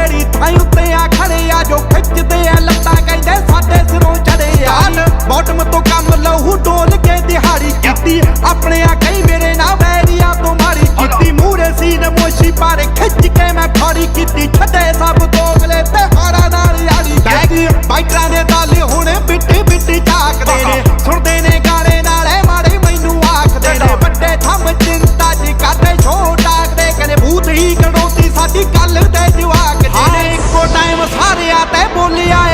ਜਿਹੜੀ ਥਾਂ ਉੱਤੇ ਆ ਖੜੇ ਆ ਜੋ ਖਿੱਚਦੇ ਆ ਲੱਤਾ ਕਹਿੰਦੇ ਸਾਡੇ ਸਿਰੋਂ ਚੜੇ ਆ। ਬੋਟਮ ਤੋਂ ਕੰਮ ਲਹੂ ਡੋਲ ਕੇ ਦਿਹਾੜੀ ਕੀਤੀ। ਆਪਣੇ ਆ ਕਈ ਮੇਰੇ ਨਾਲ ਵੈਰੀਆ ਤੋਂ ਮਾਰੀ ਕੀਤੀ। ਮੂਰੇ ਸੀਨ ਮੋਸ਼ੀ ਪਰ ਖਿੱਚ ਕੇ ਮੈਂ ਫਾੜੀ ਕੀਤੀ। ਛੱਡੇ ਸਭ ਦੋਗਲੇ ਤੇ ਹਾਰਾ ਨਾਲ ਯਾਰੀ ਬੈਗੀ ਬਾਈਟਰਾਂ ਦੇ ਤਾਲੇ ਹੁਣੇ ਬਿੱਟੀ ਬਿੱਟੀ ਝਾਕਦੇ ਨੇ। uh-huh. ਸੁਣਦੇ ਨੇ ਗਾਣੇ ਨਾਲੇ ਮਾੜੇ ਮੈਨੂੰ ਆਖਦੇ ਨੇ। uh-huh. ਵੱਡੇ ਥੰਮ ਚਿੰਤਾ ਜੀ ਕਰਦੇ ਛੋਟ ਆਖਦੇ। ਕਹਿੰਦੇ ਭੂਤ ਹੀ ਕੜੋਤੀ ਸਾਡੀ ਗੱਲ on the island.